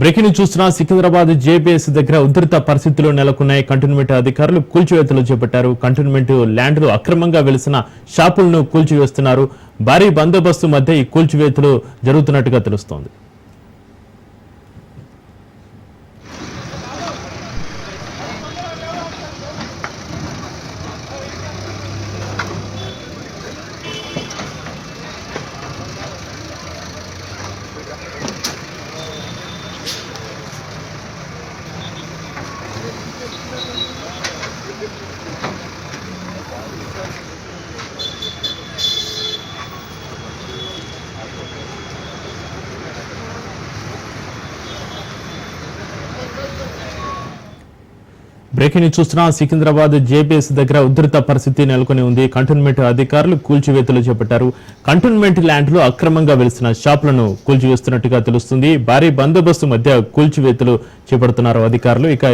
Breaking చూస్తున్న Secunderabad JBS దగ్గర ఉధృత పరిస్థితులు నెలకొన్నాయి. కంటోన్మెంట్ అధికారులు కూల్చివేతలు చేపట్టారు. కంటోన్మెంట్ ల్యాండ్లు అక్రమంగా వెలిసిన షాపులను కూల్చివేస్తున్నారు. భారీ బందోబస్తు మధ్య ఈ కూల్చివేతలు జరుగుతున్నట్టుగా తెలుస్తోంది. బ్రేకింగ్ న్యూస్ సికింద్రాబాద్ జేబీఎస్ దగ్గర ఉధృత పరిస్థితి నెలకొని ఉంది. కంటోన్మెంట్ అధికారులు కూల్చివేతలు చేపట్టారు. కంటోన్మెంట్ ల్యాండ్లో అక్రమంగా వెలిసిన షాపులను కూల్చివేస్తున్నట్టుగా తెలుస్తుంది. భారీ బందోబస్తు మధ్య కూల్చివేతలు చేపడుతున్నారు అధికారులు. ఇక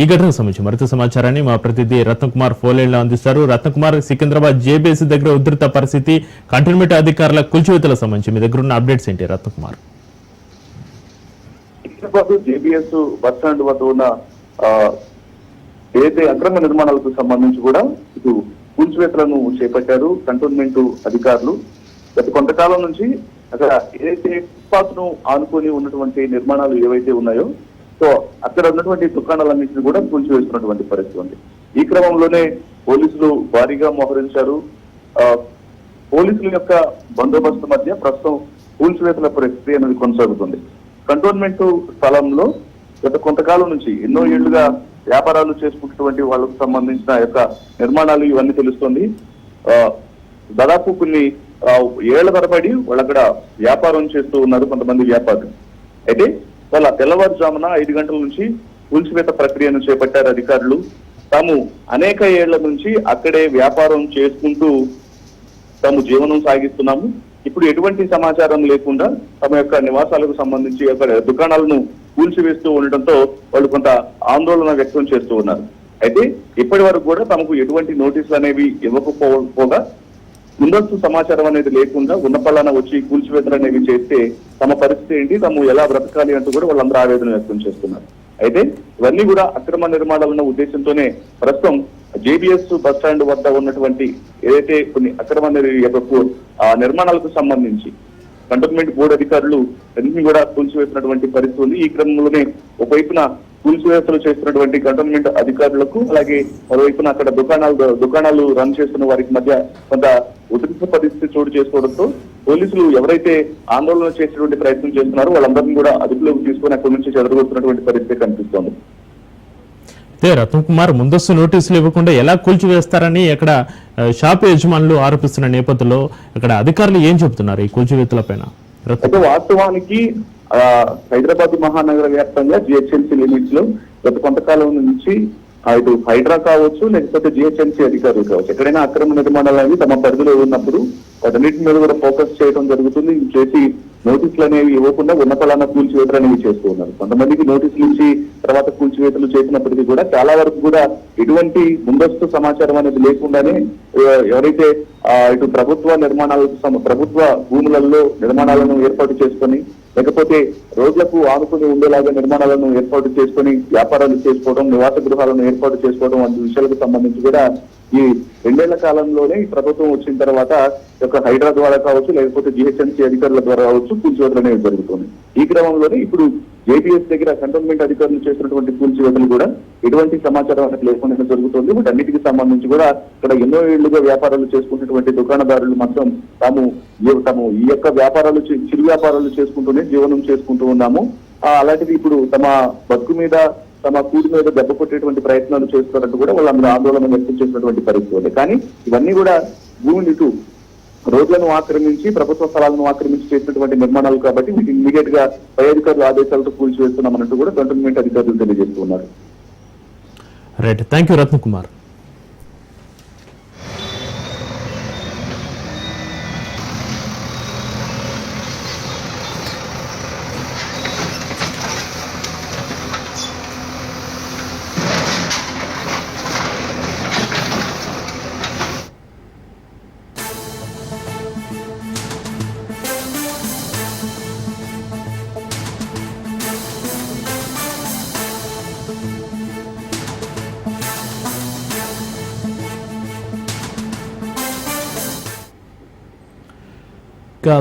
ఈ ఘటనకు సంబంధించి మరింత సమాచారాన్ని మా ప్రతినిధి రత్నకుమార్ ఫోన్లైన్లో అందిస్తారు. రత్నకుమార్ సికింద్రాబాద్ జేబీఎస్ దగ్గర ఉధృత పరిస్థితి కంటోన్మెంట్ అధికారుల కూల్చివేతలకు సంబంధించి మీ దగ్గర ఉన్న అప్డేట్స్ ఏంటి? Ratnakumar Kumar. JBS bus stand వద్ద ఉన్న ఏదైతే అక్రమ నిర్మాణాలకు సంబంధించి కూడా ఇటు కూల్చివేతలను చేపట్టారు కంటోన్మెంట్ అధికారులు. గత కొంతకాలం నుంచి అక్కడ ఏదైతే ఫుట్పాత్ను ఆనుకొని ఉన్నటువంటి నిర్మాణాలు ఏవైతే ఉన్నాయో సో అక్కడ ఉన్నటువంటి దుకాణాలన్నింటినీ కూడా కూల్చివేస్తున్నటువంటి పరిస్థితి ఉంది. ఈ క్రమంలోనే పోలీసులు భారీగా మోహరించారు. పోలీసుల యొక్క బందోబస్తు మధ్య ప్రస్తుతం కూల్చివేతల ప్రక్రియ అనేది కొనసాగుతుంది. కంటోన్మెంట్ స్థలంలో గత కొంతకాలం నుంచి ఎన్నో ఏళ్ళుగా వ్యాపారాలు చేసుకున్నటువంటి వాళ్ళకు సంబంధించిన యొక్క నిర్మాణాలు ఇవన్నీ తెలుస్తుంది. దాదాపు కొన్ని ఏళ్ళ తరబడి వాళ్ళు అక్కడ వ్యాపారం చేస్తూ ఉన్నారు కొంతమంది వ్యాపారులు. అయితే వాళ్ళ తెల్లవారుజామున ఐదు గంటల నుంచి కూల్చివేత ప్రక్రియను చేపట్టారు అధికారులు. తాము అనేక ఏళ్ళ నుంచి అక్కడే వ్యాపారం చేసుకుంటూ తాము జీవనం సాగిస్తున్నాము. ఇప్పుడు ఎటువంటి సమాచారం లేకుండా తమ యొక్క నివాసాలకు సంబంధించి అక్కడ దుకాణాలను కూల్చివేస్తూ ఉండటంతో వాళ్ళు కొంత ఆందోళన వ్యక్తం చేస్తూ ఉన్నారు. అయితే ఇప్పటి వరకు కూడా తమకు ఎటువంటి నోటీసులు అనేవి ఇవ్వకపోగా ముందస్తు సమాచారం అనేది లేకుండా ఉన్న పలానా వచ్చి కూల్చివేతలు అనేవి చేస్తే తమ పరిస్థితి ఏంటి తాము ఎలా బ్రతకాలి అంటూ కూడా వాళ్ళందరూ ఆవేదన వ్యక్తం చేస్తున్నారు. అయితే ఇవన్నీ కూడా అక్రమ నిర్మాణాలన్న ఉద్దేశంతోనే ప్రస్తుతం జేబీఎస్ బస్ స్టాండ్ వద్ద ఉన్నటువంటి ఏదైతే కొన్ని అక్రమ నిర్- ఆ నిర్మాణాలకు సంబంధించి కంటోన్మెంట్ బోర్డు అధికారులు అన్ని కూడా కూల్చివేసినటువంటి పరిస్థితి ఉంది. ఈ క్రమంలోనే ఒకవైపున కూల్చివేతలు చేస్తున్నటువంటి కంటోన్మెంట్ అధికారులకు అలాగే మరోవైపున అక్కడ దుకాణాలు దుకాణాలు రన్ చేస్తున్న వారికి మధ్య కొంత ఉద్రిక్త పరిస్థితి చోటు చేసుకోవడంతో పోలీసులు ఎవరైతే ఆందోళన చేసేటువంటి ప్రయత్నం చేస్తున్నారో వాళ్ళందరినీ కూడా అదుపులోకి తీసుకొని అక్కడి నుంచి చెదరగొస్తున్నటువంటి పరిస్థితి కనిపిస్తోంది. అయితే రత్నకుమార్ ముందస్తు నోటీసులు ఇవ్వకుండా ఎలా కూల్చివేస్తారని ఇక్కడ షాప్ యజమానులు ఆరోపిస్తున్న నేపథ్యంలో ఇక్కడ అధికారులు ఏం చెబుతున్నారు ఈ కూల్చివేతల పైన? అయితే వాస్తవానికి హైదరాబాద్ మహానగర వ్యాప్తంగా జిహెచ్ఎంసీ లిమిట్స్లో గత కొంతకాలం నుంచి ఇటు హైడ్రా కావచ్చు లేకపోతే జిహెచ్ఎంసీ అధికారులు కావచ్చు. ఎక్కడైనా అక్రమ నిర్మాణాలు అనేవి తమ పరిధిలో ఉన్నప్పుడు వాటన్నిటి మీద కూడా ఫోకస్ చేయడం జరుగుతుంది. ఇది చేసి నోటీసులు అనేవి ఇవ్వకుండా ఉన్న ఫలానా కూల్చివేతలు అనేవి చేస్తూ ఉన్నారు. కొంతమందికి నోటీసులు ఇచ్చి తర్వాత కూల్చివేతలు చేసినప్పటికీ కూడా చాలా వరకు కూడా ఎటువంటి ముందస్తు సమాచారం అనేది లేకుండానే ఎవరైతే ఇటు ప్రభుత్వ నిర్మాణాలకు ప్రభుత్వ భూములలో నిర్మాణాలను ఏర్పాటు చేసుకొని లేకపోతే రోడ్లకు ఆనుకుని ఉండేలాగా నిర్మాణాలను ఏర్పాటు చేసుకొని వ్యాపారాలు చేసుకోవడం నివాస గృహాలను ఏర్పాటు చేసుకోవడం వంటి విషయాలకు సంబంధించి కూడా ఈ రెండేళ్ళ కాలంలోనే ఈ ప్రభుత్వం వచ్చిన తర్వాత యొక్క హైడ్రా ద్వారా కావచ్చు లేకపోతే జిహెచ్ఎంసీ అధికారుల ద్వారా కావచ్చు కూల్చివేతలు అనేవి జరుగుతుంది ఈ క్రమంలోనే ఇప్పుడు జేబీఎస్ దగ్గర కంటోన్మెంట్ అధికారులు చేసినటువంటి కూల్చివేతలు కూడా ఎటువంటి సమాచారం అనేది లేకుండా జరుగుతుంది. వీటన్నిటికి సంబంధించి కూడా ఇక్కడ ఎన్నో ఏళ్ళుగా వ్యాపారాలు చేసుకున్నటువంటి దుకాణదారులు మాత్రం తాము తాము ఈ యొక్క వ్యాపారాలు చే- చిరు వ్యాపారాలు చేసుకుంటూనే జీవనం చేసుకుంటూ ఉన్నాము. అలాంటిది ఇప్పుడు తమ బతుకు మీద తమ కూడి మీద దెబ్బ కొట్టేటువంటి ప్రయత్నాలు చేస్తున్నట్టు కూడా వాళ్ళందరూ ఆందోళన వ్యక్తం చేసినటువంటి పరిస్థితి ఉంది. కానీ ఇవన్నీ కూడా భూమిని ఇటు రోడ్లను ఆక్రమించి ప్రభుత్వ స్థలాలను ఆక్రమించి చేసినటువంటి నిర్మాణాలు కాబట్టి వీటిని ఇమీడియట్గా పై అధికారులు ఆదేశాలతో కూల్చివేస్తున్నామన్నట్టు కూడా కంటోన్మెంట్ అధికారులు తెలియజేస్తున్నారు రైట్ థ్యాంక్ యూ రత్నకుమార్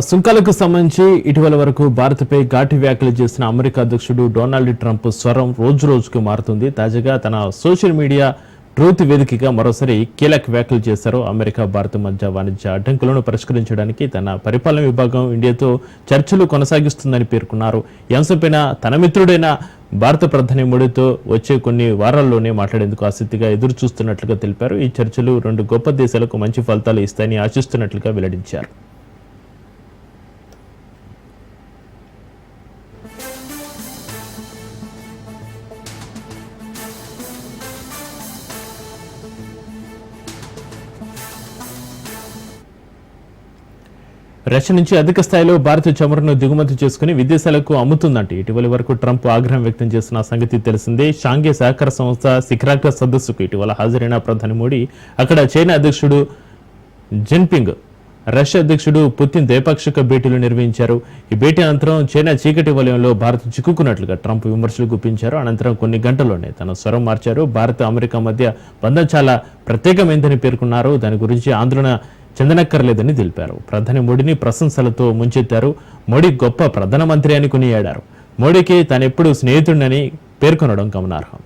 సుంకాలకు సంబంధించి ఇటీవల వరకు భారత్పై ఘాటి వ్యాఖ్యలు చేసిన అమెరికా అధ్యక్షుడు డొనాల్డ్ ట్రంప్ స్వరం రోజు రోజుకు మారుతుంది. తాజాగా తన సోషల్ మీడియా ట్రూత్ వేదికగా మరోసారి కీలక వ్యాఖ్యలు చేశారు. అమెరికా భారత్ మధ్య వాణిజ్య అడ్డంకులను పరిష్కరించడానికి తన పరిపాలన విభాగం ఇండియాతో చర్చలు కొనసాగిస్తుందని పేర్కొన్నారు. ఈ అంశంపైన తన మిత్రుడైన భారత ప్రధాని మోడీతో వచ్చే కొన్ని వారాల్లోనే మాట్లాడేందుకు ఆసక్తిగా ఎదురు చూస్తున్నట్లుగా తెలిపారు. ఈ చర్చలు రెండు గొప్ప దేశాలకు మంచి ఫలితాలు ఇస్తాయని ఆశిస్తున్నట్లుగా వెల్లడించారు. రష్యా నుంచి అధిక స్థాయిలో భారత చమురును దిగుమతి చేసుకుని విదేశాలకు అమ్ముతుందంటే. ఇటీవల వరకు ట్రంప్ ఆగ్రహం వ్యక్తం చేసిన సంగతి తెలిసిందే. షాంఘై సహకార సంస్థ శిఖరాగ్ర సదస్సుకు ఇటీవల హాజరైన ప్రధాని మోడీ అక్కడ చైనా అధ్యక్షుడు జిన్పింగ్ రష్యా అధ్యక్షుడు పుతిన్ ద్వైపాక్షిక భేటీలు నిర్వహించారు. ఈ భేటీ అనంతరం చైనా చీకటి వలయంలో భారత్ చిక్కుకున్నట్లుగా ట్రంప్ విమర్శలు గుప్పించారు. అనంతరం కొన్ని గంటల్లోనే తన స్వరం మార్చారు. భారత్ అమెరికా మధ్య బంధం చాలా ప్రత్యేకమైందని పేర్కొన్నారు. దాని గురించి ఆందోళన చెందనక్కర్లేదని తెలిపారు. ప్రధాని మోడీని ప్రశంసలతో ముంచెత్తారు. మోడీ గొప్ప ప్రధానమంత్రి అని కొనియాడారు. మోడీకి తానెప్పుడు స్నేహితుడినని పేర్కొనడం గమనార్హం.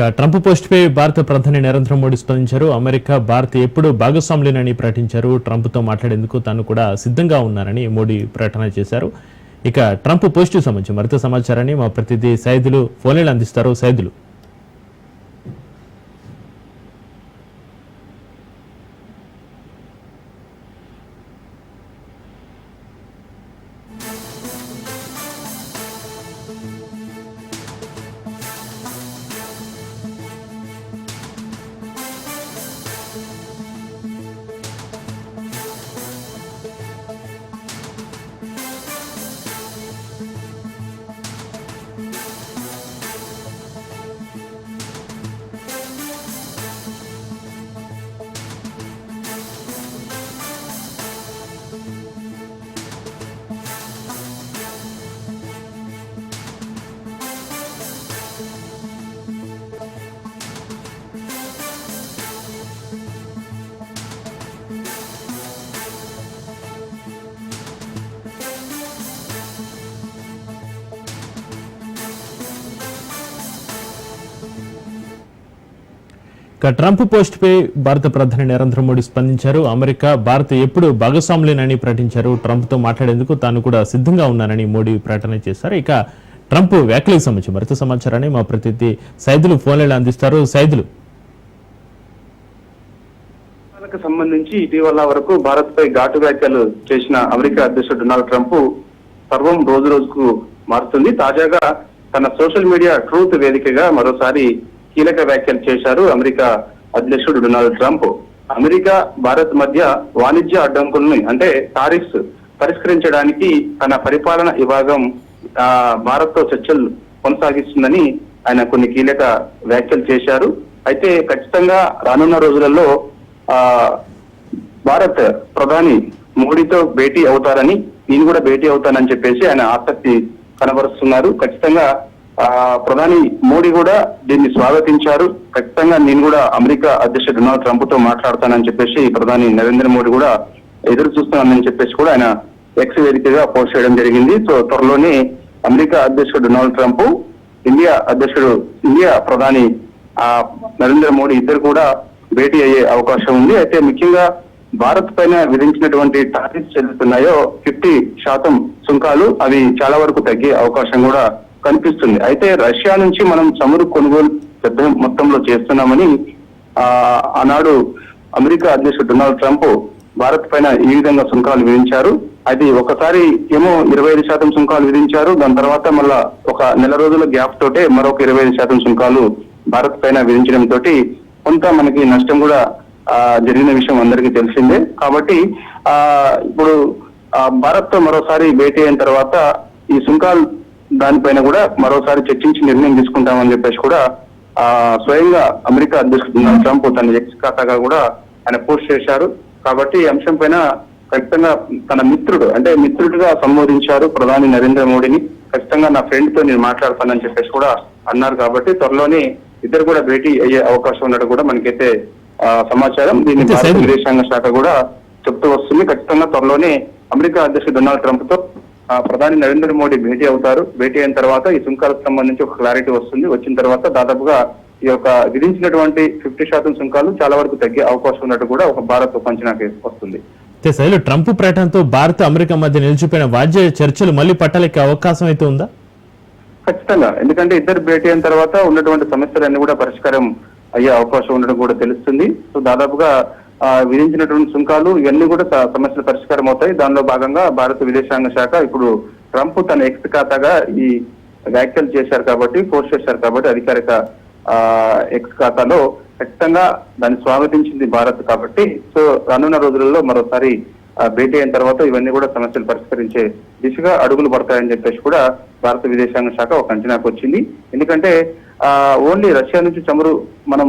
ట్రంప్ పోస్ట్పై భారత ప్రధాని నరేంద్ర మోడీ స్పందించారు. అమెరికా భారత్ ఎప్పుడు భాగస్వాములేనని ప్రకటించారు. ట్రంప్తో మాట్లాడేందుకు తాను కూడా సిద్ధంగా ఉన్నారని మోడీ ప్రకటన చేశారు. ఇక ట్రంప్ పోస్టు సంబంధించి మరింత సమాచారాన్ని మా ప్రతినిధి సైదులు ఫోన్లు అందిస్తారు. సైదులు. ఇక ట్రంప్ పోస్ట్పై భారత ప్రధాని నరేంద్ర మోడీ స్పందించారు. అమెరికా భారత్ ఎప్పుడు భాగస్వాములేనని ప్రకటించారు. ట్రంప్తో మాట్లాడేందుకు తాను కూడా సిద్ధంగా ఉన్నానని మోడీ ప్రకటన చేశారు. ఇక ట్రంప్ వ్యాఖ్యలకు సంబంధించి మరింత సమాచారాన్ని మా ప్రతినిధి సైదులు ఫోన్లలో అందిస్తారు. సైదులు. సంబంధించి ఇటీవల వరకు భారత్ పై ఘాటు వ్యాఖ్యలు చేసిన అమెరికా అధ్యక్షుడు డొనాల్డ్ ట్రంప్ సర్వం రోజు రోజుకు మారుతుంది. తాజాగా తన సోషల్ మీడియా ట్రూత్ వేదికగా మరోసారి కీలక వ్యాఖ్యలు చేశారు అమెరికా అధ్యక్షుడు డొనాల్డ్ ట్రంప్. అమెరికా భారత్ మధ్య వాణిజ్య అడ్డంకుల్ని అంటే టారిఫ్స్ పరిష్కరించడానికి తన పరిపాలన విభాగం ఆ, భారత్తో చర్చలు కొనసాగిస్తుందని ఆయన కొన్ని కీలక వ్యాఖ్యలు చేశారు. అయితే ఖచ్చితంగా రానున్న రోజులలో ఆ భారత్ ప్రధాని మోడీతో భేటీ అవుతారని నేను కూడా భేటీ అవుతానని చెప్పేసి ఆయన ఆసక్తి కనబరుస్తున్నారు. ఖచ్చితంగా ప్రధాని మోడీ కూడా దీన్ని స్వాగతించారు. ఖచ్చితంగా నేను కూడా అమెరికా అధ్యక్షుడు డొనాల్డ్ ట్రంప్తో మాట్లాడతానని చెప్పేసి ప్రధాని నరేంద్ర మోడీ కూడా ఎదురు చూస్తున్నానని చెప్పేసి కూడా ఆయన ఎక్స్ వేదికగా పోస్ట్ చేయడం జరిగింది. సో త్వరలోనే అమెరికా అధ్యక్షుడు డొనాల్డ్ ట్రంప్ ఇండియా అధ్యక్షుడు ఇండియా ప్రధాని ఆ నరేంద్ర మోడీ ఇద్దరు కూడా భేటీ అయ్యే అవకాశం ఉంది. అయితే ముఖ్యంగా భారత్ పైన విధించినటువంటి టారిఫ్స్ చెల్లుతున్నాయో ఫిఫ్టీ శాతం సుంకాలు అవి చాలా వరకు తగ్గే అవకాశం కూడా కనిపిస్తుంది. అయితే రష్యా నుంచి మనం చమురు కొనుగోలు పెద్ద మొత్తంలో చేస్తున్నామని ఆ ఆనాడు అమెరికా అధ్యక్షుడు డొనాల్డ్ ట్రంప్ భారత్ పైన ఈ విధంగా సుంకాలు విధించారు. అది ఒకసారి ఏమో ఇరవై ఐదు శాతం సుంకాలు విధించారు. దాని తర్వాత మళ్ళా ఒక నెల రోజుల గ్యాప్ తోటే మరొక ఇరవై ఐదు శాతం సుంకాలు భారత్ పైన విధించడం తోటి కొంత మనకి నష్టం కూడా ఆ, జరిగిన విషయం అందరికీ తెలిసిందే. కాబట్టి ఆ ఇప్పుడు భారత్తో మరోసారి భేటీ అయిన తర్వాత ఈ సుంకాలు దానిపైన కూడా మరోసారి చర్చించి నిర్ణయం తీసుకుంటామని చెప్పేసి కూడా ఆ స్వయంగా అమెరికా అధ్యక్షుడు డొనాల్డ్ ట్రంప్ తన ఎక్స్ ఖాతాగా కూడా ఆయన పోస్ట్ చేశారు. కాబట్టి ఈ అంశం పైన ఖచ్చితంగా తన మిత్రుడు అంటే మిత్రుడిగా సంబోధించారు ప్రధాని నరేంద్ర మోడీని. ఖచ్చితంగా నా ఫ్రెండ్తో నేను మాట్లాడతానని చెప్పేసి కూడా అన్నారు కాబట్టి త్వరలోనే ఇద్దరు కూడా భేటీ అయ్యే అవకాశం ఉన్నట్టు కూడా మనకైతే ఆ, సమాచారం. దీన్ని భారత విదేశాంగ శాఖ కూడా చెప్తూ వస్తుంది. ఖచ్చితంగా త్వరలోనే అమెరికా అధ్యక్షుడు డొనాల్డ్ ట్రంప్తో ప్రధాని నరేంద్ర మోడీ భేటీ అవుతారు. భేటీ అయిన తర్వాత ఈ సుంకాలకు సంబంధించి ఒక క్లారిటీ వస్తుంది. వచ్చిన తర్వాత దాదాపుగా ఈ యొక్క విధించినటువంటి ఫిఫ్టీ శాతం సుంకాలు చాలా వరకు తగ్గే అవకాశం ఉన్నట్టు కూడా ఒక భారత్ ఒక అంచనాకి వస్తుంది. శైలు ట్రంప్ ప్రకటనతో భారత్ అమెరికా మధ్య నిలిచిపోయిన వాద్య చర్చలు మళ్ళీ పట్టాలెక్కే అవకాశం అయితే ఉందా? ఖచ్చితంగా. ఎందుకంటే ఇద్దరు భేటీ అయిన తర్వాత ఉన్నటువంటి సమస్యలన్నీ కూడా పరిష్కారం అయ్యే అవకాశం ఉండడం కూడా తెలుస్తుంది. సో దాదాపుగా విధించినటువంటి సుంకాలు ఇవన్నీ కూడా స- సమస్యలు పరిష్కారం అవుతాయి. దానిలో భాగంగా భారత విదేశాంగ శాఖ ఇప్పుడు ట్రంప్ తన ఎక్స్ ఖాతాగా ఈ వ్యాఖ్యలు చేశారు కాబట్టి పోస్ట్ చేశారు కాబట్టి అధికారిక ఎక్స్ ఖాతాలో ఖచ్చితంగా దాన్ని స్వాగతించింది భారత్ కాబట్టి సో రానున్న రోజులలో మరోసారి భేటీ అయిన తర్వాత ఇవన్నీ కూడా సమస్యలు పరిష్కరించే దిశగా అడుగులు పడతాయని చెప్పేసి కూడా భారత విదేశాంగ శాఖ ఒక అంచనాకు వచ్చింది. ఎందుకంటే ఓన్లీ రష్యా నుంచి చమురు మనం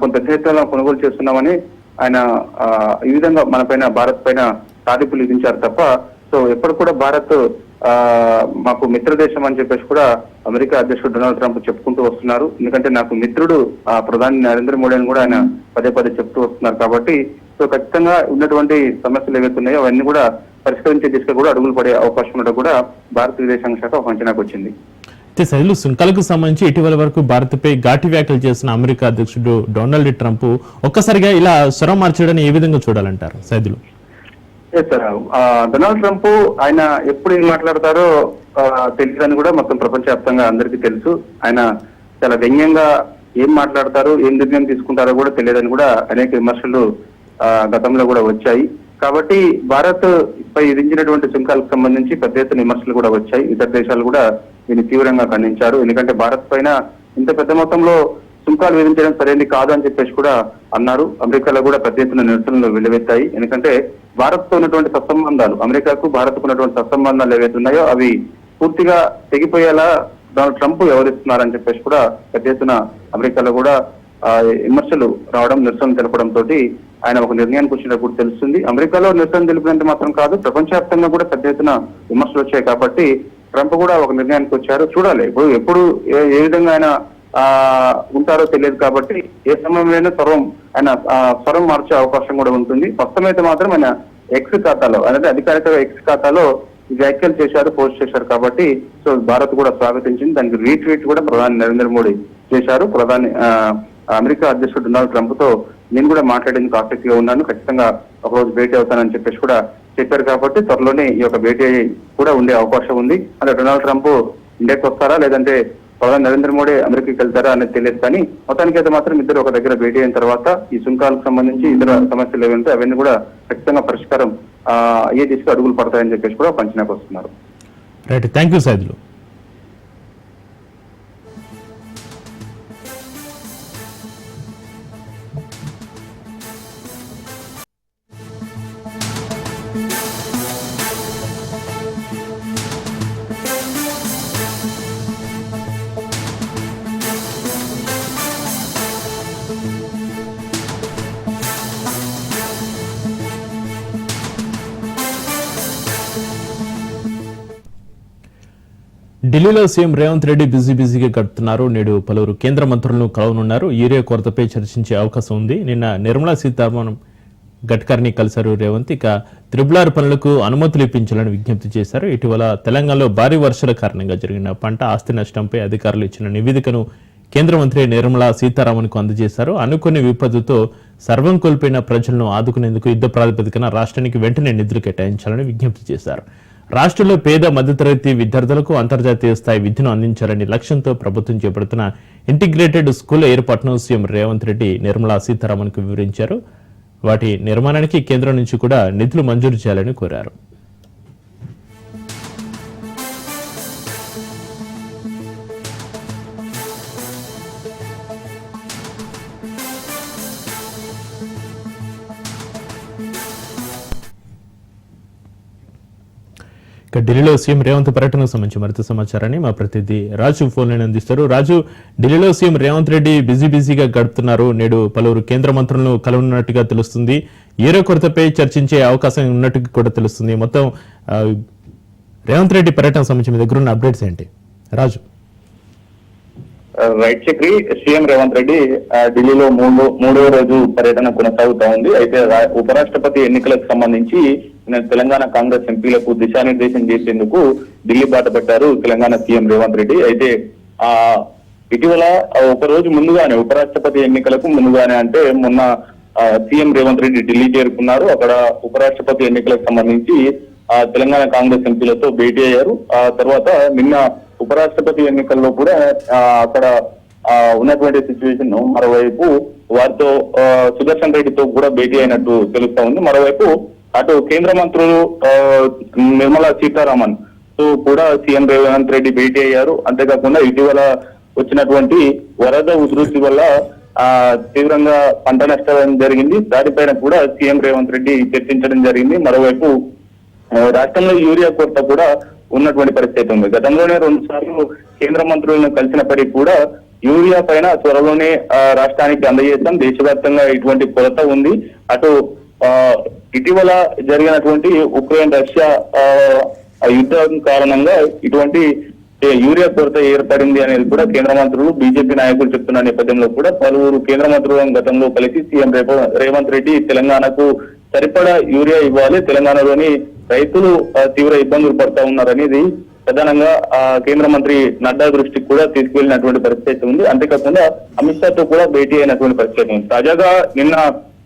కొంత ఎత్తున కొనుగోలు చేస్తున్నామని ఆయన ఈ విధంగా మన పైన భారత్ పైన సాధింపులు విధించారు తప్ప సో ఎప్పుడు కూడా భారత్ మాకు మిత్ర దేశం అని చెప్పేసి కూడా అమెరికా అధ్యక్షుడు డొనాల్డ్ ట్రంప్ చెప్పుకుంటూ వస్తున్నారు. ఎందుకంటే నాకు మిత్రుడు ఆ ప్రధాని నరేంద్ర మోడీ అని కూడా ఆయన పదే పదే చెప్తూ వస్తున్నారు కాబట్టి సో ఖచ్చితంగా ఉన్నటువంటి సమస్యలు ఏవైతే ఉన్నాయో అవన్నీ కూడా పరిష్కరించే దిశగా కూడా అడుగులు పడే అవకాశం ఉండడం కూడా భారత విదేశాంగ శాఖ ఒక అంచనాకు వచ్చింది. శైలు సుంకాలకు సంబంధించి ఇటీవల వరకు భారత్పై ఘాటి వ్యాఖ్యలు చేసిన అమెరికా అధ్యక్షుడు డొనాల్డ్ ట్రంప్ ఒక్కసారిగా ఇలా స్వరం మార్చడాన్ని ఏ విధంగా చూడాలంటారు? సైదులు. సార్ డొనాల్డ్ ట్రంప్ ఆయన ఎప్పుడు ఏం మాట్లాడతారో ఆ, తెలియదని కూడా మొత్తం ప్రపంచవ్యాప్తంగా అందరికీ తెలుసు. ఆయన చాలా వ్యంగ్యంగా ఏం మాట్లాడతారు ఏం నిర్ణయం తీసుకుంటారో కూడా తెలియదని కూడా అనేక విమర్శలు గతంలో కూడా వచ్చాయి. కాబట్టి భారత్ పై విధించినటువంటి సుంకాలకు సంబంధించి పెద్ద ఎత్తున విమర్శలు కూడా వచ్చాయి. ఇతర దేశాలు కూడా దీన్ని తీవ్రంగా ఖండించారు. ఎందుకంటే భారత్ పైన ఇంత పెద్ద మొత్తంలో సుంకాలు విధించడం సరైనది కాదు అని చెప్పేసి కూడా అన్నారు. అమెరికాలో కూడా పెద్ద ఎత్తున నిరసనలు వెలువెత్తాయి. ఎందుకంటే భారత్తో ఉన్నటువంటి సత్సంబంధాలు అమెరికాకు భారత్కు ఉన్నటువంటి సత్సంబంధాలు ఏవైతే ఉన్నాయో అవి పూర్తిగా తెగిపోయేలా డొనాల్డ్ ట్రంప్ వ్యవహరిస్తున్నారని చెప్పేసి కూడా పెద్ద ఎత్తున అమెరికాలో కూడా విమర్శలు రావడం నిరసన తెలపడం తోటి ఆయన ఒక నిర్ణయానికి వచ్చినప్పుడు తెలుస్తుంది. అమెరికాలో నిరసన తెలిపినంత మాత్రం కాదు ప్రపంచవ్యాప్తంగా కూడా పెద్ద ఎత్తున విమర్శలు వచ్చాయి కాబట్టి ట్రంప్ కూడా ఒక నిర్ణయానికి వచ్చారు. చూడాలి ఇప్పుడు ఎప్పుడు ఏ- విధంగా ఆయన ఆ ఉంటారో తెలియదు కాబట్టి ఏ సమయంలోనే సర్వం ఆయన ఆ, స్వరం మార్చే అవకాశం కూడా ఉంటుంది. ప్రస్తుతమైతే మాత్రం ఆయన ఎక్స్ ఖాతాలో అంటే అధికారిక ఎక్స్ ఖాతాలో వ్యాఖ్యలు చేశారు పోస్ట్ చేశారు కాబట్టి సో భారత్ కూడా స్వాగతించింది. దానికి రీట్వీట్ కూడా ప్రధాని నరేంద్ర మోడీ చేశారు. ప్రధాని ఆ, అమెరికా అధ్యక్షుడు డొనాల్డ్ ట్రంప్తో నేను కూడా మాట్లాడేందుకు ఆసక్తిగా ఉన్నాను. ఖచ్చితంగా ఒక రోజు భేటీ అవుతానని చెప్పేసి కూడా చెప్పారు కాబట్టి త్వరలోనే ఈ యొక్క భేటీ కూడా ఉండే అవకాశం ఉంది. అంటే డొనాల్డ్ ట్రంప్ ఇండియాకి వస్తారా? లేదంటే ప్రధాని నరేంద్ర మోడీ అమెరికాకి వెళ్తారా అనేది తెలియదు కానీ మొత్తానికి అయితే మాత్రం ఇద్దరు ఒక దగ్గర భేటీ అయిన తర్వాత ఈ సుంకాలకు సంబంధించి ఇతర సమస్యలు ఏమంటే అవన్నీ కూడా ఖచ్చితంగా పరిష్కారం అయ్యే దిశగా అడుగులు పడతాయని చెప్పేసి కూడా పంచనాకు వస్తున్నారు. రైట్ థ్యాంక్ యూ సైదులు ఢిల్లీలో సీఎం రేవంత్ రెడ్డి బిజీ బిజీగా గడుపుతున్నారు. నేడు పలువురు కేంద్ర మంత్రులను కలవనున్నారు. యూరియా కొరతపై చర్చించే అవకాశం ఉంది. నిన్న నిర్మలా సీతారామన్ గడ్కర్ని కలిశారు రేవంత్. ఇక త్రిబులార్ పనులకు అనుమతులు ఇప్పించాలని విజ్ఞప్తి చేశారు. ఇటీవల తెలంగాణలో భారీ వర్షాల కారణంగా జరిగిన పంట ఆస్తి నష్టంపై అధికారులు ఇచ్చిన నివేదికను కేంద్ర మంత్రి నిర్మలా సీతారామన్కు అందజేశారు. అనుకుని విపత్తుతో సర్వం కోల్పోయిన ప్రజలను ఆదుకునేందుకు యుద్ధ ప్రాతిపదికన రాష్ట్రానికి వెంటనే నిధులు కేటాయించాలని విజ్ఞప్తి చేశారు. రాష్ట్రంలో పేద మధ్యతరగతి విద్యార్థులకు అంతర్జాతీయ స్థాయి విద్యను అందించాలని లక్ష్యంతో ప్రభుత్వం చేపడుతున్న ఇంటిగ్రేటెడ్ స్కూల్ ఏర్పాటును సీఎం రేవంత్ రెడ్డి నిర్మలా సీతారామన్కు వివరించారు. వాటి నిర్మాణానికి కేంద్రం నుంచి కూడా నిధులు మంజూరు చేయాలని కోరారు. ఇక ఢిల్లీలో సీఎం రేవంత్ పర్యటనకు సంబంధించి మరింత సమాచారాన్ని మా ప్రతినిధి రాజు ఫోన్ లైన్ అందిస్తారు. రాజు ఢిల్లీలో సీఎం రేవంత్ రెడ్డి బిజీ బిజీగా గడుపుతున్నారు. నేడు పలువురు కేంద్ర మంత్రులను కలవనున్నట్టుగా తెలుస్తుంది. ఏరో కొరతపై చర్చించే అవకాశం ఉన్నట్టుగా కూడా తెలుస్తుంది. మొత్తం రేవంత్ రెడ్డి పర్యటన సంబంధించి మీ దగ్గర ఉన్న అప్డేట్స్ ఏంటి? రాజు. రైట్ చక్రి సీఎం రేవంత్ రెడ్డి ఆ, ఢిల్లీలో మూడో మూడో రోజు పర్యటన కొనసాగుతా ఉంది. అయితే ఉపరాష్ట్రపతి ఎన్నికలకు సంబంధించి తెలంగాణ కాంగ్రెస్ ఎంపీలకు దిశానిర్దేశం చేసేందుకు ఢిల్లీ బాట పెట్టారు తెలంగాణ సీఎం రేవంత్ రెడ్డి. అయితే ఆ ఇటీవల ఒక రోజు ముందుగానే ఉపరాష్ట్రపతి ఎన్నికలకు ముందుగానే అంటే మొన్న సీఎం రేవంత్ రెడ్డి ఢిల్లీ చేరుకున్నారు. అక్కడ ఉపరాష్ట్రపతి ఎన్నికలకు సంబంధించి ఆ తెలంగాణ కాంగ్రెస్ ఎంపీలతో భేటీ అయ్యారు. ఆ తర్వాత నిన్న ఉపరాష్ట్రపతి ఎన్నికల్లో కూడా అక్కడ ఉన్నటువంటి సిచ్యువేషన్ మరోవైపు వారితో ఆ, సుదర్శన్ రెడ్డితో కూడా భేటీ అయినట్టు తెలుస్తా ఉంది. మరోవైపు అటు కేంద్ర మంత్రులు ఆ, నిర్మలా సీతారామన్తో కూడా సీఎం రేవంత్ రెడ్డి భేటీ అయ్యారు. అంతేకాకుండా ఇటీవల వచ్చినటువంటి వరద ఉధృతి వల్ల ఆ తీవ్రంగా పంట నష్టం జరిగింది. దానిపైన కూడా సీఎం రేవంత్ రెడ్డి చర్చించడం జరిగింది. మరోవైపు రాష్ట్రంలో యూరియా కొరత కూడా ఉన్నటువంటి పరిస్థితి ఉంది. గతంలోనే రెండు సార్లు కేంద్ర మంత్రులను కలిసినప్పటికీ కూడా యూరియా పైన త్వరలోనే రాష్ట్రానికి అందజేస్తాం. దేశవ్యాప్తంగా ఇటువంటి కొరత ఉంది. అటు ఆ, ఇటీవల జరిగినటువంటి ఉక్రెయిన్ రష్యా యుద్ధం కారణంగా ఇటువంటి యూరియా కొరత ఏర్పడింది అనేది కూడా కేంద్ర మంత్రులు బీజేపీ నాయకులు చెప్తున్న నేపథ్యంలో కూడా పలువురు కేంద్ర మంత్రులను గతంలో కలిసి సీఎం రేవంత్ రెడ్డి తెలంగాణకు సరిపడా యూరియా ఇవ్వాలి. తెలంగాణలోని రైతులు తీవ్ర ఇబ్బందులు పడతా ఉన్నారనేది ప్రధానంగా కేంద్ర మంత్రి నడ్డా దృష్టికి కూడా తీసుకువెళ్ళినటువంటి పరిస్థితి ఉంది. అంతేకాకుండా అమిత్ షాతో కూడా భేటీ అయినటువంటి పరిస్థితి ఉంది. తాజాగా నిన్న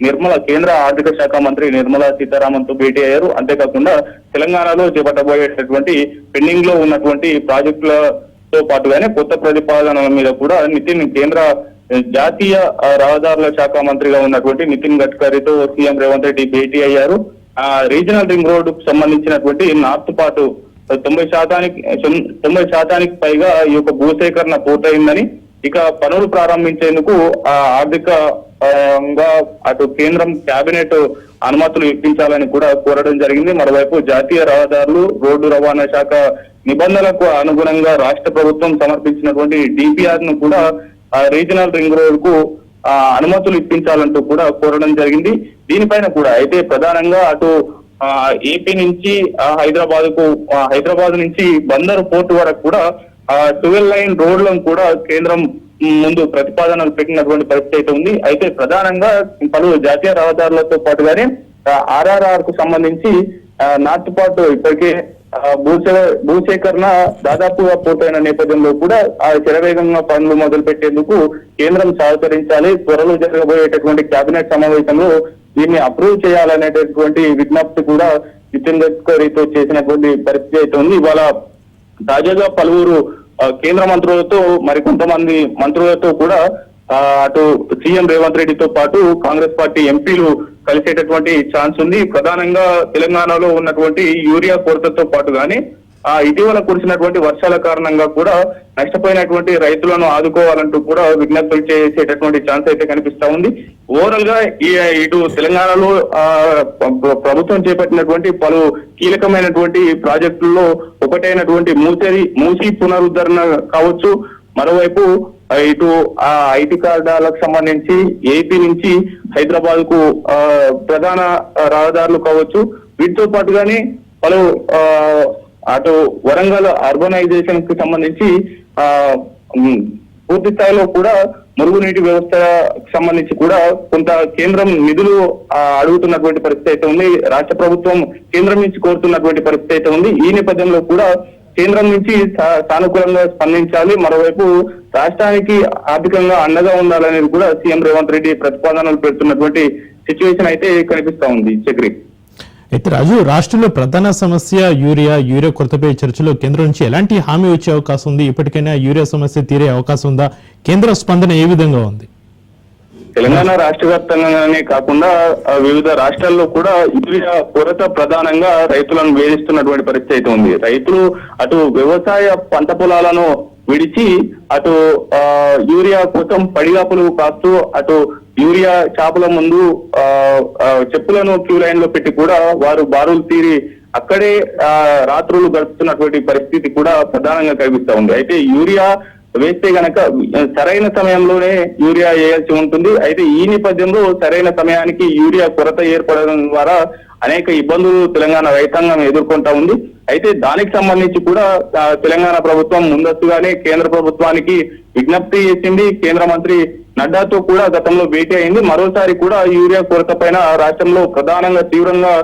నిర్మల కేంద్ర ఆర్థిక శాఖ మంత్రి నిర్మలా సీతారామన్తో భేటీ అయ్యారు. అంతేకాకుండా తెలంగాణలో చేపట్టబోయేటటువంటి పెండింగ్లో ఉన్నటువంటి ప్రాజెక్టులతో పాటుగానే కొత్త ప్రతిపాదనల మీద కూడా నితిన్ కేంద్ర జాతీయ రహదారుల శాఖ మంత్రిగా ఉన్నటువంటి నితిన్ గడ్కరీతో సీఎం రేవంత్ రెడ్డి భేటీ అయ్యారు. ఆ రీజనల్ రింగ్ రోడ్ సంబంధించినటువంటి నార్త్ పాటు తొంభై శాతానికి తొంభై శాతానికి పైగా ఈ యొక్క భూసేకరణ పూర్తయిందని ఇక పనులు ప్రారంభించేందుకు ఆ ఆర్థిక అటు కేంద్రం కేబినెట్ అనుమతులు ఇప్పించాలని కూడా కోరడం జరిగింది. మరోవైపు జాతీయ రహదారులు రోడ్డు రవాణా శాఖ నిబంధనలకు అనుగుణంగా రాష్ట్ర ప్రభుత్వం సమర్పించినటువంటి డిపిఆర్ను కూడా రీజనల్ రింగ్ రోడ్కు అనుమతులు ఇప్పించాలంటూ కూడా కోరడం జరిగింది. దీనిపైన కూడా అయితే ప్రధానంగా అటు ఏపీ నుంచి హైదరాబాద్కు హైదరాబాద్ నుంచి బందర్ పోర్ట్ వరకు కూడా ట్వెల్వ్ లైన్ రోడ్లను కూడా కేంద్రం ముందు ప్రతిపాదనలు పెట్టినటువంటి పరిస్థితి అయితే ఉంది. అయితే ప్రధానంగా పలు జాతీయ రహదారులతో పాటుగానే ఆర్ఆర్ఆర్కు సంబంధించి నార్త్ పార్ట్ ఇప్పటికే భూసే భూసేకరణ దాదాపుగా పూర్తయిన నేపథ్యంలో కూడా ఆ శరవేగంగా పనులు మొదలు పెట్టేందుకు కేంద్రం సహకరించాలి. త్వరలో జరగబోయేటటువంటి కేబినెట్ సమావేశంలో దీన్ని అప్రూవ్ చేయాలనేటటువంటి విజ్ఞప్తి కూడా నితిన్ గడ్కరీతో చేసినటువంటి పరిస్థితి అయితే ఉంది. ఇవాళ తాజాగా పలువురు కేంద్ర మంత్రులతో మరి కొంతమంది మంత్రులతో కూడా అటు సీఎం రేవంత్ రెడ్డితో పాటు కాంగ్రెస్ పార్టీ ఎంపీలు కలిసేటటువంటి ఛాన్స్ ఉంది. ప్రధానంగా తెలంగాణలో ఉన్నటువంటి యూరియా కొరతతో పాటు గాని ఆ ఇటీవల కురిసినటువంటి వర్షాల కారణంగా కూడా నష్టపోయినటువంటి రైతులను ఆదుకోవాలంటూ కూడా విజ్ఞప్తులు చేసేటటువంటి ఛాన్స్ అయితే కనిపిస్తా ఉంది. ఓవరాల్గా ఈ ఇటు తెలంగాణలో ప్రభుత్వం చేపట్టినటువంటి పలు కీలకమైనటువంటి ప్రాజెక్టుల్లో ఒకటైనటువంటి మూసేది మూసి పునరుద్ధరణ కావచ్చు. మరోవైపు ఇటు ఆ ఐటీ కార్డాలకు సంబంధించి ఏపీ నుంచి హైదరాబాద్కు ఆ, ప్రధాన రహదారులు కావచ్చు. వీటితో పాటుగానే పలు ఆ, అటు వరంగల్ అర్బనైజేషన్కి సంబంధించి ఆ పూర్తి స్థాయిలో కూడా మురుగునీటి వ్యవస్థ సంబంధించి కూడా కొంత కేంద్రం నిధులు అడుగుతున్నటువంటి పరిస్థితి అయితే ఉంది. రాష్ట్ర ప్రభుత్వం కేంద్రం నుంచి కోరుతున్నటువంటి పరిస్థితి అయితే ఉంది. ఈ నేపథ్యంలో కూడా కేంద్రం నుంచి సానుకూలంగా స్పందించాలి. మరోవైపు రాష్ట్రానికి ఆర్థికంగా అండగా ఉండాలనేది కూడా సీఎం రేవంత్ రెడ్డి ప్రతిపాదనలు పెడుతున్నటువంటి సిచ్యువేషన్ అయితే కనిపిస్తా ఉంది చక్రి. అయితే రాజు రాష్ట్రంలో ప్రధాన సమస్య యూరియా యూరియా కొరతపై చర్చలో కేంద్రం నుంచి ఎలాంటి హామీ వచ్చే అవకాశం ఉంది? ఇప్పటికైనా యూరియా సమస్య తీరే అవకాశం ఉందా? కేంద్ర స్పందన ఏ విధంగా ఉంది? తెలంగాణ రాష్ట్ర వ్యాప్తంగానే కాకుండా వివిధ రాష్ట్రాల్లో కూడా యూరియా కొరత ప్రధానంగా రైతులను వేధిస్తున్నటువంటి పరిస్థితి అయితే ఉంది. రైతులు అటు వ్యవసాయ పంట పొలాలను విడిచి అటు యూరియా కోసం పడిగాపులు కాస్తూ అటు యూరియా షాపుల ముందు చెప్పులను క్యూ లైన్లో పెట్టి కూడా వారు బారులు తీరి అక్కడే రాత్రులు గడుపుతున్నటువంటి పరిస్థితి కూడా ప్రధానంగా కనిపిస్తా ఉంది. అయితే యూరియా వేస్తే గనక సరైన సమయంలోనే యూరియా వేయాల్సి ఉంటుంది. అయితే ఈ నేపథ్యంలో సరైన సమయానికి యూరియా కొరత ఏర్పడడం ద్వారా అనేక ఇబ్బందులు తెలంగాణ రైతాంగం ఎదుర్కొంటా ఉంది. అయితే దానికి సంబంధించి కూడా తెలంగాణ ప్రభుత్వం ముందస్తుగానే కేంద్ర ప్రభుత్వానికి విజ్ఞప్తి చేసింది. కేంద్ర మంత్రి నడ్డాతో కూడా గతంలో భేటీ అయింది. మరోసారి కూడా యూరియా కొరత పైన రాష్ట్రంలో ప్రధానంగా తీవ్రంగా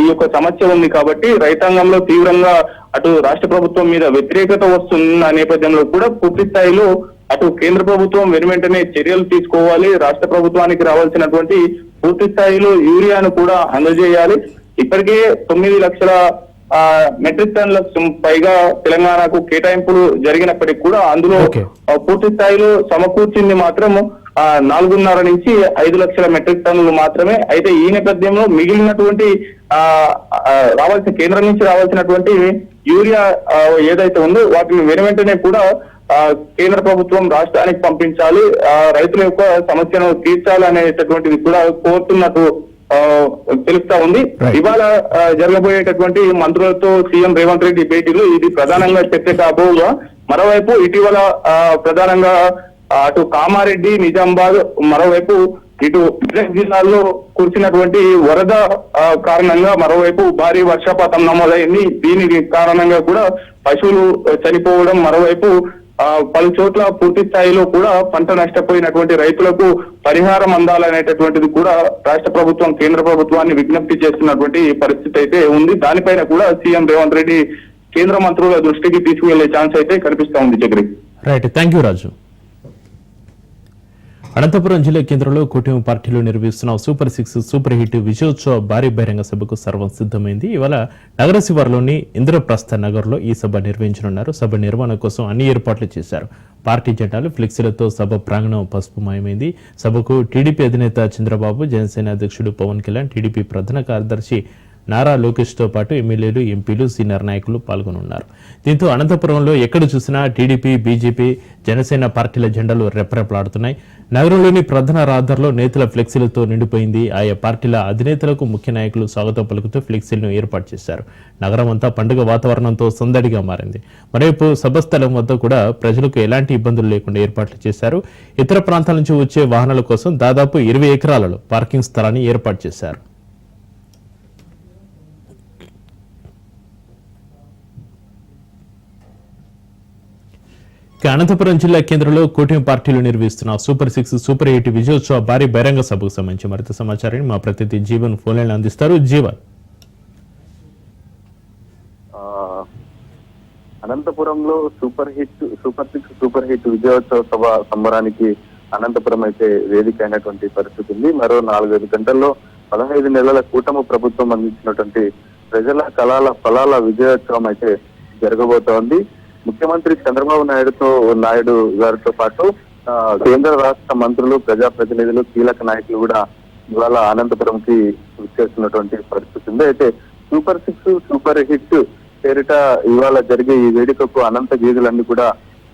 ఈ యొక్క సమస్య ఉంది కాబట్టి రైతాంగంలో తీవ్రంగా అటు రాష్ట్ర ప్రభుత్వం మీద వ్యతిరేకత వస్తున్న నేపథ్యంలో కూడా పూర్తి స్థాయిలో అటు కేంద్ర ప్రభుత్వం వెనువెంటనే చర్యలు తీసుకోవాలి. రాష్ట్ర ప్రభుత్వానికి రావాల్సినటువంటి పూర్తి స్థాయిలో యూరియాను కూడా అందజేయాలి. ఇప్పటికే తొమ్మిది లక్షల మెట్రిక్ టన్లకు పైగా తెలంగాణకు కేటాయింపులు జరిగినప్పటికీ కూడా అందులో పూర్తి స్థాయిలో సమకూర్చింది మాత్రం ఆ, నాలుగున్నర నుంచి ఐదు లక్షల మెట్రిక్ టన్నులు మాత్రమే. అయితే ఈ నేపథ్యంలో మిగిలినటువంటి ఆ రావాల్సిన కేంద్రం నుంచి రావాల్సినటువంటి యూరియా ఏదైతే ఉందో వాటిని వెను వెంటనే కూడా కేంద్ర ప్రభుత్వం రాష్ట్రానికి పంపించాలి. ఆ, రైతుల యొక్క సమస్యను తీర్చాలనేటటువంటిది కూడా కోరుతున్నట్టు తెలుస్తా ఉంది. ఇవాళ జరగబోయేటటువంటి మంత్రులతో సీఎం రేవంత్ రెడ్డి భేటీలు ఇది ప్రధానంగా చర్చ కాబోగా మరోవైపు ఇటీవల ప్రధానంగా అటు కామారెడ్డి నిజామాబాద్ మరోవైపు ఇటు జిల్లాల్లో కురిసినటువంటి వరద కారణంగా మరోవైపు భారీ వర్షపాతం నమోదైంది దీని కారణంగా కూడా పశువులు చనిపోవడం మరోవైపు పలు చోట్ల పూర్తి స్థాయిలో కూడా పంట నష్టపోయినటువంటి రైతులకు పరిహారం అందాలనేటటువంటిది కూడా రాష్ట్ర ప్రభుత్వం కేంద్ర ప్రభుత్వాన్ని విజ్ఞప్తి చేస్తున్నటువంటి పరిస్థితి అయితే ఉంది. దానిపైన కూడా సీఎం రేవంత్ రెడ్డి కేంద్ర మంత్రుల దృష్టికి తీసుకువెళ్ళే ఛాన్స్ అయితే కనిపిస్తా ఉంది జగరి right thank you Raju Anantapuram జిల్లా కేంద్రంలో కూటమి పార్టీలు నిర్వహిస్తున్న సూపర్ సిక్స్ సూపర్ హిట్ విజయోత్సవ భారీ బహిరంగ సభకు సర్వం సిద్ధమైంది. ఇవాళ నగర శివారులోని ఇంద్రప్రస్థ నగర్లో ఈ సభ నిర్వహించనున్నారు. సభ నిర్వహణ కోసం అన్ని ఏర్పాట్లు చేశారు. పార్టీ జెండాలు ఫ్లెక్సీలతో సభ ప్రాంగణం పసుపుమయమైంది. సభకు టీడీపీ అధినేత చంద్రబాబు జనసేన అధ్యక్షుడు పవన్ కళ్యాణ్ టీడీపీ ప్రధాన కార్యదర్శి నారా లోకేష్తో పాటు ఎమ్మెల్యేలు ఎంపీలు సీనియర్ నాయకులు పాల్గొనున్నారు. దీంతో అనంతపురంలో ఎక్కడ చూసినా టీడీపీ బీజేపీ జనసేన పార్టీల జెండాలు రెపరెపలాడుతున్నాయి. నగరంలోని ప్రధాన రహదారిలో నేతల ఫ్లెక్సీలతో నిండిపోయింది. ఆయా పార్టీల అధినేతలకు ముఖ్య నాయకులు స్వాగతం పలుకుతూ ఫ్లెక్సీలను ఏర్పాటు చేశారు. నగరం అంతా పండుగ వాతావరణంతో సందడిగా మారింది. మరోవైపు సభస్థలం వద్ద కూడా ప్రజలకు ఎలాంటి ఇబ్బందులు లేకుండా ఏర్పాట్లు చేశారు. ఇతర ప్రాంతాల నుంచి వచ్చే వాహనాల కోసం దాదాపు ఇరవై ఎకరాలలో పార్కింగ్ స్థలాన్ని ఏర్పాటు చేశారు ఇక అనంతపురం జిల్లా కేంద్రంలో కూటమి పార్టీలు నిర్వహిస్తున్న సూపర్ సిక్స్ సూపర్ ఎయిట్ విజయోత్సవ భారీ బహిరంగ సభకు సంబంధించి మరింత సమాచారాన్ని మా ప్రతినిధి జీవన్ ఫోన్ లైన్ అందిస్తారు. జీవన్. అనంతపురంలో super hit super six super hit విజయోత్సవ సభ సంబరానికి అనంతపురం అయితే వేదిక అయినటువంటి పరిస్థితి ఉంది. మరో నాలుగైదు గంటల్లో పదహైదు నెలల కూటమి ప్రభుత్వం అందించినటువంటి ప్రజల కళాల ఫలాల విజయోత్సవం అయితే జరగబోతోంది. ముఖ్యమంత్రి చంద్రబాబు నాయుడుతో నాయుడు గారితో పాటు కేంద్ర రాష్ట్ర మంత్రులు ప్రజాప్రతినిధులు కీలక నాయకులు కూడా ఇవాళ అనంతపురంకి చేస్తున్నటువంటి పరిస్థితి ఉంది. అయితే సూపర్ సిక్స్ సూపర్ హిట్ పేరిట ఇవాళ జరిగే ఈ వేడుకకు అనంత గీదులన్నీ కూడా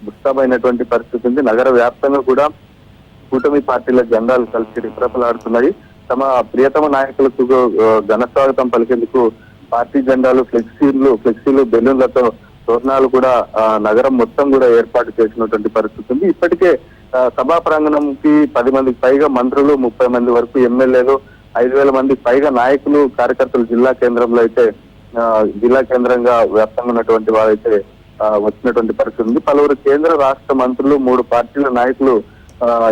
ముస్తాబైనటువంటి పరిస్థితి ఉంది. నగర వ్యాప్తంగా కూడా కూటమి పార్టీల జెండాలు కలిసి రిప్రపలాడుతున్నాయి. తమ ప్రియతమ నాయకులకు ఘన స్వాగతం పలికేందుకు పార్టీ జెండాలు ఫ్లెక్సీలు ఫ్లెక్సీలు బెలూన్లతో తోరణాలు కూడా నగరం మొత్తం కూడా ఏర్పాటు చేసినటువంటి పరిస్థితి ఉంది. ఇప్పటికే సభా ప్రాంగణంకి పది మందికి పైగా మంత్రులు ముప్పై మంది వరకు ఎమ్మెల్యేలు ఐదు వేల మంది పైగా నాయకులు కార్యకర్తలు జిల్లా కేంద్రంలో అయితే జిల్లా కేంద్రంగా వ్యాప్తంగా ఉన్నటువంటి వారైతే వచ్చినటువంటి పరిస్థితి ఉంది. పలువురు కేంద్ర రాష్ట్ర మంత్రులు మూడు పార్టీల నాయకులు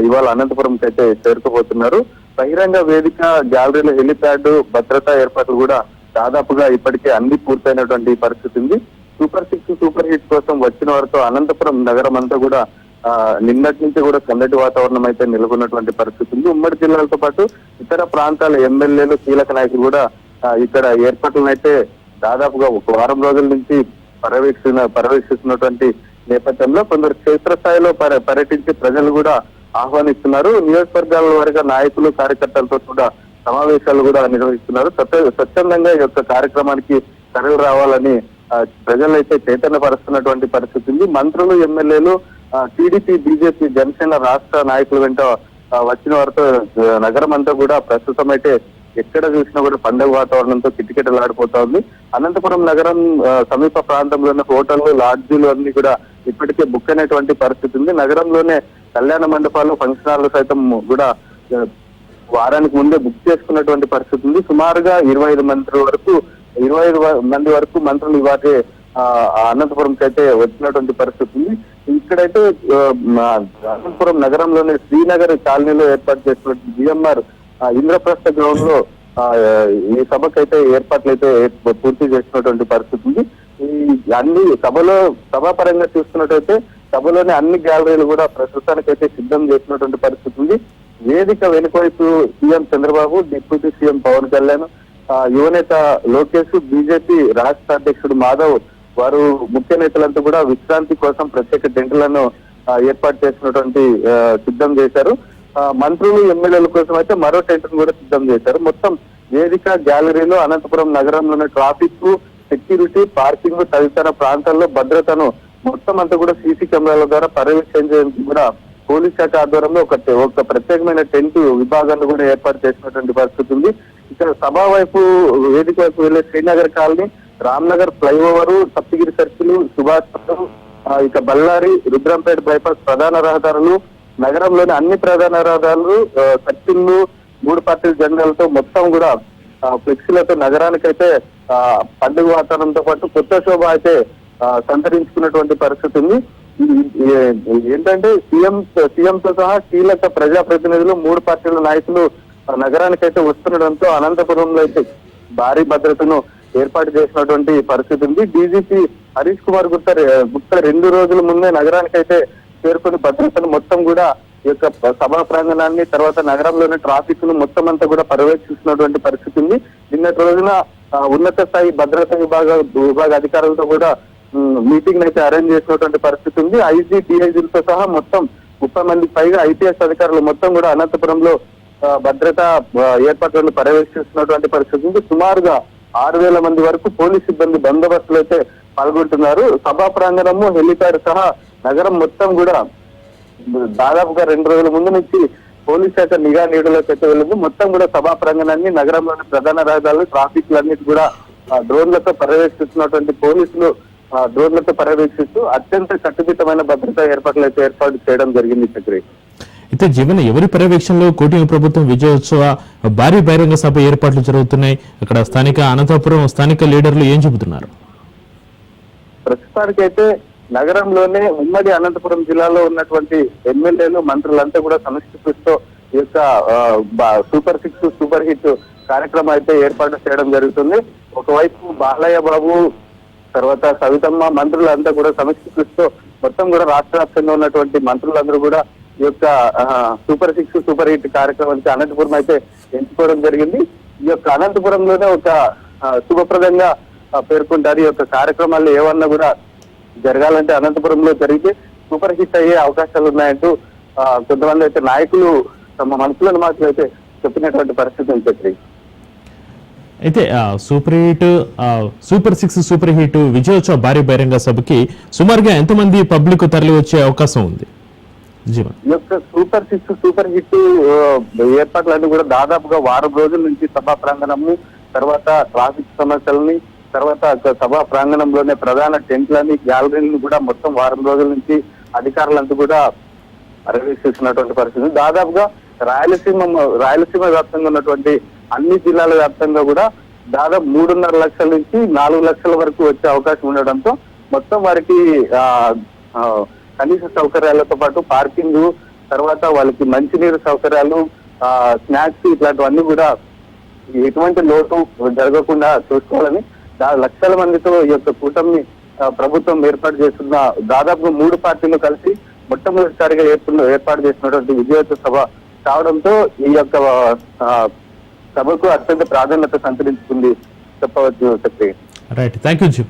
ఇవాళ అనంతపురంకి అయితే చేరుకోబోతున్నారు. బహిరంగ వేదిక గ్యాలరీల హెలిప్యాడ్ భద్రతా ఏర్పాట్లు కూడా దాదాపుగా ఇప్పటికే అన్ని పూర్తయినటువంటి పరిస్థితి ఉంది. సూపర్ సిక్స్ సూపర్ హిట్ కోసం వచ్చిన వారితో అనంతపురం నగరం అంతా కూడా నిన్నటి నుంచి కూడా చల్లటి వాతావరణం అయితే నెలకొన్నటువంటి పరిస్థితి ఉంది. ఉమ్మడి జిల్లాలతో పాటు ఇతర ప్రాంతాల ఎమ్మెల్యేలు కీలక నాయకులు కూడా ఇక్కడ ఏర్పాట్లను అయితే దాదాపుగా ఒక వారం రోజుల నుంచి పర్యవేక్షణ పర్యవేక్షిస్తున్నటువంటి నేపథ్యంలో కొందరు క్షేత్రస్థాయిలో పర్య- పర్యటించి ప్రజలు కూడా ఆహ్వానిస్తున్నారు. నియోజకవర్గాల వారిగా నాయకులు కార్యకర్తలతో కూడా సమావేశాలు కూడా నిర్వహిస్తున్నారు. స్వచ్ఛందంగా ఈ యొక్క కార్యక్రమానికి తరలి రావాలని ప్రజలైతే చైతన్య చైతన్యపరుస్తున్నటువంటి పరిస్థితి ఉంది. మంత్రులు ఎమ్మెల్యేలు టీడీపీ బీజేపీ జనసేన రాష్ట్ర నాయకుల వెంట వచ్చిన వారితో నగరం అంతా కూడా ప్రస్తుతం అయితే ఎక్కడ చూసినా కూడా పండుగ వాతావరణంతో కిటకిటలాడిపోతా ఉంది. అనంతపురం నగరం సమీప ప్రాంతంలో ఉన్న హోటళ్ళు లాడ్జీలు అన్ని కూడా ఇప్పటికే బుక్ అయినటువంటి పరిస్థితి ఉంది. నగరంలోనే కళ్యాణ మండపాలు ఫంక్షన్ హాల్ సైతం కూడా వారానికి ముందే బుక్ చేసుకున్నటువంటి పరిస్థితి ఉంది. సుమారుగా ఇరవై ఐదు మంది వరకు ఇరవై ఐదు మంది వరకు మంత్రులు ఇవాటే అనంతపురంకి అయితే వచ్చినటువంటి పరిస్థితి ఉంది. ఇక్కడైతే అనంతపురం నగరంలోని శ్రీనగర్ కాలనీలో ఏర్పాటు చేసినటువంటి జిఎంఆర్ ఇంద్రప్రస్థ గ్రౌండ్లో ఈ సభకైతే ఏర్పాట్లు అయితే పూర్తి చేసినటువంటి పరిస్థితి ఉంది. ఈ అన్ని సభలో సభాపరంగా చూస్తున్నట్టయితే సభలోని అన్ని గ్యాలరీలు కూడా ప్రస్తుతానికైతే సిద్ధం చేసినటువంటి పరిస్థితి ఉంది. వేదిక వెనుకవైపు CM Chandrababu deputy CM Pawan Kalyan యువనేత లోకేష్ బీజేపీ రాష్ట్ర అధ్యక్షుడు మాధవ్ వారు ముఖ్య నేతలంతా కూడా విశ్రాంతి కోసం ప్రత్యేక టెంట్లను ఏర్పాటు చేసినటువంటి సిద్ధం చేశారు. ఆ, మంత్రులు ఎమ్మెల్యేల కోసం అయితే మరో టెంట్ కూడా సిద్ధం చేశారు. మొత్తం వేదిక గ్యాలరీలో అనంతపురం నగరంలోని ట్రాఫిక్ సెక్యూరిటీ పార్కింగ్ తదితర ప్రాంతాల్లో భద్రతను మొత్తం అంతా కూడా సీసీ కెమెరాల ద్వారా పర్యవేక్షించేందుకు కూడా పోలీస్ శాఖ ఆధ్వర్యంలో ఒక ఒక ప్రత్యేకమైన టెంట్ విభాగాన్ని కూడా ఏర్పాటు చేసినటువంటి పరిస్థితి ఉంది. ఇక్కడ సభా వైపు వేదిక వైపు వెళ్ళే Srinagar colony Ramnagar flyover Saptagiri circle Subhash ఇక బళ్ళారి రుద్రంపేట బైపాస్ ప్రధాన రహదారులు నగరంలోని అన్ని ప్రధాన రహదారులు ఆ, మూడు పార్టీల జెండాలతో మొత్తం కూడా ఫ్లెక్సీలతో నగరానికైతే ఆ, పండుగ వాతావరణంతో పాటు కొత్త శోభ అయితే సంతరించుకున్నటువంటి పరిస్థితి ఉంది. ఏంటంటే సీఎం సీఎంతో సహా కీలక ప్రజాప్రతినిధులు మూడు పార్టీల నాయకులు నగరానికి నగరానికైతే వస్తుండడంతో అనంతపురంలో అయితే భారీ భద్రతను ఏర్పాటు చేసినటువంటి పరిస్థితి ఉంది. డీజీపీ హరీష్ కుమార్ గుప్తా రె- గుప్తా రెండు రోజుల ముందే నగరానికైతే చేరుకుని భద్రతను మొత్తం కూడా ఈ యొక్క సభా ప్రాంగణాన్ని తర్వాత నగరంలోని ట్రాఫిక్ను మొత్తం అంతా కూడా పర్యవేక్షిస్తున్నటువంటి పరిస్థితి ఉంది. నిన్నటి రోజున ఉన్నత స్థాయి భద్రతా విభాగ విభాగ అధికారులతో కూడా మీటింగ్ అయితే అరేంజ్ చేసినటువంటి పరిస్థితి ఉంది. ఐజీ డిఐజీలతో సహా మొత్తం ముప్పై మందికి పైగా ఐపీఎస్ అధికారులు మొత్తం కూడా అనంతపురంలో భద్రతా ఏర్పాట్లను పర్యవేక్షిస్తున్నటువంటి పరిస్థితి ఉంది. సుమారుగా ఆరు వేల మంది వరకు పోలీస్ సిబ్బంది బందోబస్తులు అయితే పాల్గొంటున్నారు. సభా ప్రాంగణము హెలిప్యాడ్ సహా నగరం మొత్తం కూడా దాదాపుగా రెండు రోజుల ముందు నుంచి పోలీస్ శాఖ నిఘా నీడలోకి అయితే వెళ్ళింది. మొత్తం కూడా సభా ప్రాంగణాన్ని నగరంలోని ప్రధాన రహదారులు ట్రాఫిక్ లన్నిటి కూడా డ్రోన్లతో పర్యవేక్షిస్తున్నటువంటి పోలీసులు డ్రోన్లతో పర్యవేక్షిస్తూ అత్యంత కట్టుదిట్టమైన భద్రతా ఏర్పాట్లు అయితే ఏర్పాటు చేయడం జరిగింది చక్రి. అయితే జీవన ఎవరి పర్యవేక్షణలో కూటమి ప్రభుత్వం విజయోత్సవ భారీ బహిరంగ సభ ఏర్పాట్లు జరుగుతున్నాయి? అక్కడ స్థానిక అనంతపురం స్థానిక లీడర్లు ఏం చెబుతున్నారు? ప్రస్తుతానికైతే నగరంలోనే ఉమ్మడి అనంతపురం జిల్లాలో ఉన్నటువంటి ఎమ్మెల్యేలు మంత్రులంతా కూడా సమిష్టి ఈ యొక్క సూపర్ సిక్స్ సూపర్ హిట్ కార్యక్రమం అయితే ఏర్పాటు చేయడం జరుగుతుంది. ఒకవైపు బాలయ్య బాబు తర్వాత సవితమ్మ మంత్రులంతా కూడా సమిష్టి మొత్తం కూడా రాష్ట్ర వ్యాప్తంగా ఉన్నటువంటి మంత్రులందరూ కూడా యొక్క సూపర్ సిక్స్ సూపర్ హిట్ కార్యక్రమానికి అనంతపురం అయితే ఎంచుకోవడం జరిగింది. ఈ యొక్క అనంతపురంలోనే ఒక శుభప్రదంగా పేర్కొంటారు. ఈ యొక్క కార్యక్రమాలు ఏమన్నా కూడా జరగాలంటే అనంతపురంలో జరిగితే సూపర్ హిట్ అయ్యే అవకాశాలు ఉన్నాయంటూ కొంతమంది అయితే నాయకులు తమ మనసులోని మాటలు అయితే చెప్పినటువంటి పరిస్థితి ఉంది చక్రి అయితే super hit super six super hit విజయోత్సవ భారీ బహిరంగ సభకి సుమారుగా ఎంతమంది పబ్లిక్ తరలి వచ్చే అవకాశం ఉంది? యొక్క సూపర్ సిక్స్ సూపర్ హిట్ ఏర్పాట్లన్నీ కూడా దాదాపుగా వారం రోజుల నుంచి సభా ప్రాంగణము తర్వాత ట్రాఫిక్ సమస్యలని తర్వాత సభా ప్రాంగణంలోనే ప్రధాన టెంట్లని గ్యాలరీలను కూడా మొత్తం వారం రోజుల నుంచి అధికారులంతా కూడా పర్యవేక్షిస్తున్నటువంటి పరిస్థితి. దాదాపుగా రాయలసీమ రాయలసీమ వ్యాప్తంగా ఉన్నటువంటి అన్ని జిల్లాల వ్యాప్తంగా కూడా దాదాపు మూడున్నర లక్షల నుంచి నాలుగు లక్షల వరకు వచ్చే అవకాశం ఉండడంతో మొత్తం వారికి కనీస సౌకర్యాలతో పాటు పార్కింగ్ తర్వాత వాళ్ళకి మంచినీరు సౌకర్యాలు ఆ, స్నాక్స్ ఇట్లాంటివన్నీ కూడా ఎటువంటి లోటు జరగకుండా చూసుకోవాలని లక్షల మందితో ఈ యొక్క కూటమి ప్రభుత్వం ఏర్పాటు చేస్తున్న దాదాపు మూడు పార్టీలు కలిసి మొట్టమొదటిసారిగా ఏర్పడి ఏర్పాటు చేసినటువంటి విజయోత్సవ సభ కావడంతో ఈ యొక్క సభకు అత్యంత ప్రాధాన్యత సంతరించుకుంది చెప్పవచ్చు శక్తి. Right thank you